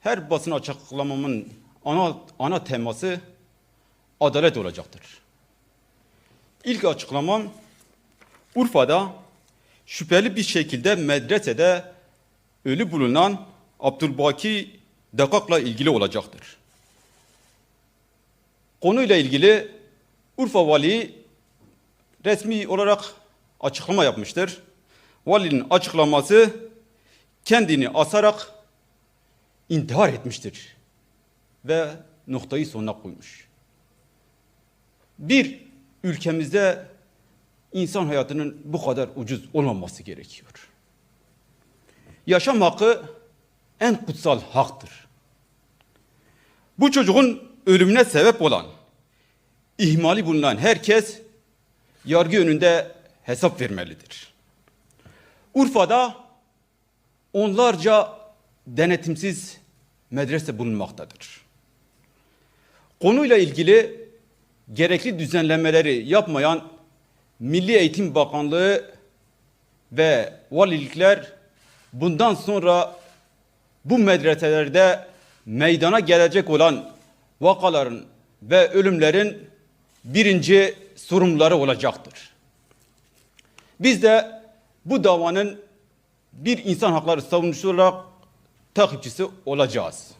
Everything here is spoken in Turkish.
her basın açıklamamın ana, ana teması adalet olacaktır. İlk açıklamam Urfa'da şüpheli bir şekilde medresede ölü bulunan Abdülbaki Dakak'la ilgili olacaktır. Konuyla ilgili Urfa Vali resmi olarak açıklama yapmıştır. Valinin açıklaması kendini asarak intihar etmiştir ve noktayı sonuna koymuş. Bir ülkemizde insan hayatının bu kadar ucuz olmaması gerekiyor. Yaşam hakkı en kutsal haktır. Bu çocuğun ölümüne sebep olan, ihmali bulunan herkes yargı önünde hesap vermelidir. Urfa'da onlarca denetimsiz medrese bulunmaktadır. Konuyla ilgili gerekli düzenlemeleri yapmayan Milli Eğitim Bakanlığı ve valilikler bundan sonra bu medreselerde meydana gelecek olan vakaların ve ölümlerin birinci sorumluları olacaktır. Biz de bu davanın bir insan hakları savunucusu olarak takipçisi olacağız.